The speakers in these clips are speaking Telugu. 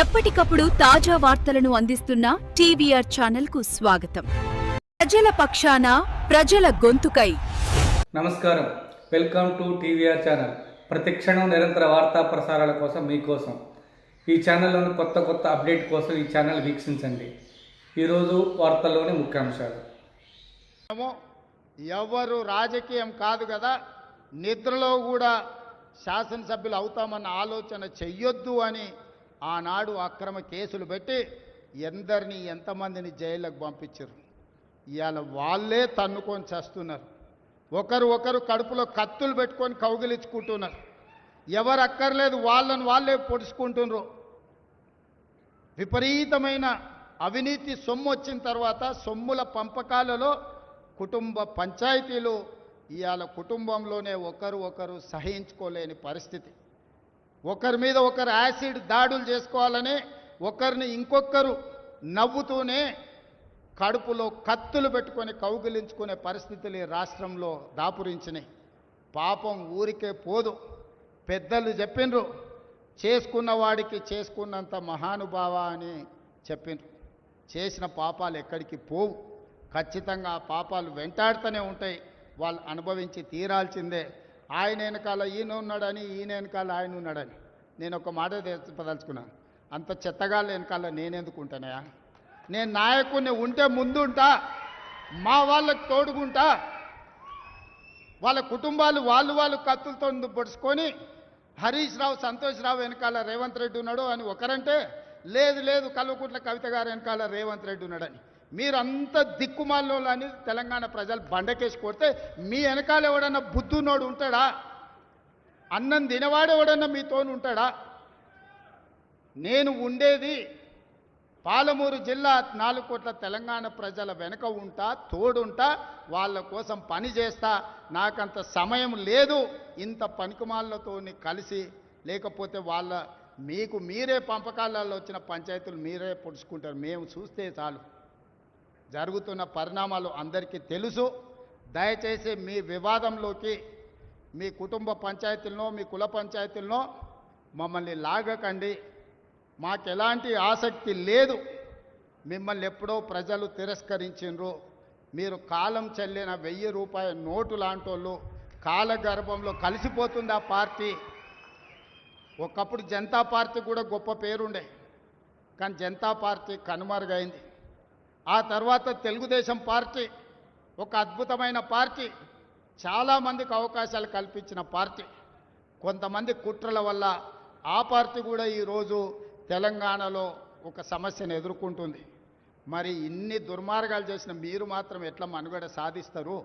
ఎప్పటికప్పుడు తాజా వార్తలను అందిస్తున్న టీవీఆర్ ఛానల్కు స్వాగతం. ప్రజల పక్షాన ప్రజల గొంతుకై. నమస్కారం. Welcome to TVR channel. ప్రతి క్షణం నిరంతర వార్తా ప్రసారాల కోసం మీకోసం. ఈ ఛానల్లోని కొత్త కొత్త అప్డేట్ కోసం ఈ ఛానల్ వీక్షించండి. ఈరోజు వార్తల్లోని ముఖ్యాంశాలు. ఎవరు రాజకీయం కాదు కదా నిద్రలో కూడా శాసనసభ్యులు అవుతామన్న ఆలోచన చెయ్యొద్దు అని ఆనాడు అక్రమ కేసులు పెట్టి ఎందరిని ఎంతమందిని జైళ్ళకు పంపించారు? ఇవాళ వాళ్ళే తన్నుకొని చేస్తున్నారు. ఒకరు ఒకరు కడుపులో కత్తులు పెట్టుకొని కౌగిలించుకుంటున్నారు. ఎవరు అక్కర్లేదు వాళ్ళని వాళ్ళే పొడుచుకుంటున్నారు. విపరీతమైన అవినీతి సొమ్ము వచ్చిన తర్వాత సొమ్ముల పంపకాలలో కుటుంబ పంచాయతీలు ఇవాళ కుటుంబంలోనే ఒకరు ఒకరు సహించుకోలేని పరిస్థితి. ఒకరి మీద ఒకరు యాసిడ్ దాడులు చేసుకోవాలని ఒకరిని ఇంకొకరు నవ్వుతూనే కడుపులో కత్తులు పెట్టుకొని కౌగిలించుకునే పరిస్థితులు రాష్ట్రంలో దాపురించినాయి. పాపం ఊరికే పోదు. పెద్దలు చెప్పిండ్రు చేసుకున్న వాడికి చేసుకున్నంత మహానుభావ అని చెప్పిండ్రు చేసిన పాపాలు ఎక్కడికి పోవు. ఖచ్చితంగా ఆ పాపాలు వెంటాడుతూనే ఉంటాయి. వాళ్ళు అనుభవించి తీరాల్సిందే. ఆయన వెనకాల ఈయన ఉన్నాడని ఈయన వెనకాల ఆయన ఉన్నాడని. నేను ఒక మాట పదలుచుకున్నాను అంత చెత్తగాళ్ళ వెనకాల నేనెందుకు ఉంటానయా నేను నాయకుడిని ఉంటే ముందుంటా మా వాళ్ళకి తోడుకుంటా వాళ్ళ కుటుంబాలు వాళ్ళు వాళ్ళు కత్తులతో పొడుచుకొని హరీష్ రావు సంతోష్ రావు వెనకాల రేవంత్ రెడ్డి ఉన్నాడు అని ఒకరంటే లేదు లేదు కల్వకుంట్ల కవిత గారు వెనకాల రేవంత్ రెడ్డి ఉన్నాడని. మీరంతా దిక్కుమాల్లో అని తెలంగాణ ప్రజలు బండకేసి కొడితే మీ వెనకాల ఎవడన్నా బుద్ధునోడు ఉంటాడా? అన్నం తినవాడు ఎవడన్నా మీతోని ఉంటాడా? నేను ఉండేది పాలమూరు జిల్లా నాలుగు కోట్ల తెలంగాణ ప్రజల వెనుక ఉంటా తోడుంటా వాళ్ళ కోసం పని చేస్తా. నాకంత సమయం లేదు. ఇంత పనికిమాలతోని కలిసి లేకపోతే వాళ్ళ మీకు మీరే పంపకాలలో వచ్చిన పంచాయతీలు మీరే పొడుచుకుంటారు. మేము చూస్తే చాలు. జరుగుతున్న పరిణామాలు అందరికీ తెలుసు. దయచేసి మీ వివాదంలోకి మీ కుటుంబ పంచాయతీలనో మీ కుల పంచాయతీలనో మమ్మల్ని లాగకండి. మాకు ఎలాంటి ఆసక్తి లేదు. మిమ్మల్ని ఎప్పుడో ప్రజలు తిరస్కరించిండ్రు. మీరు కాలం చెల్లిన వెయ్యి రూపాయల నోటు లాంటోళ్ళు కాలగర్భంలో కలిసిపోతుంది ఆ పార్టీ. ఒకప్పుడు జనతా పార్టీ కూడా గొప్ప పేరుండే. కానీ జనతా పార్టీ కనుమరుగైంది. ఆ తర్వాత తెలుగుదేశం పార్టీ ఒక అద్భుతమైన పార్టీ చాలామందికి అవకాశాలు కల్పించిన పార్టీ. కొంతమంది కుట్రల వల్ల ఆ పార్టీ కూడా ఈరోజు తెలంగాణలో ఒక సమస్యను ఎదుర్కొంటుంది. మరి ఇన్ని దుర్మార్గాలు చేసిన మీరు మాత్రం ఎట్లా మనుగడ సాధిస్తారు?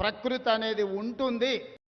ప్రకృతి అనేది ఉంటుంది.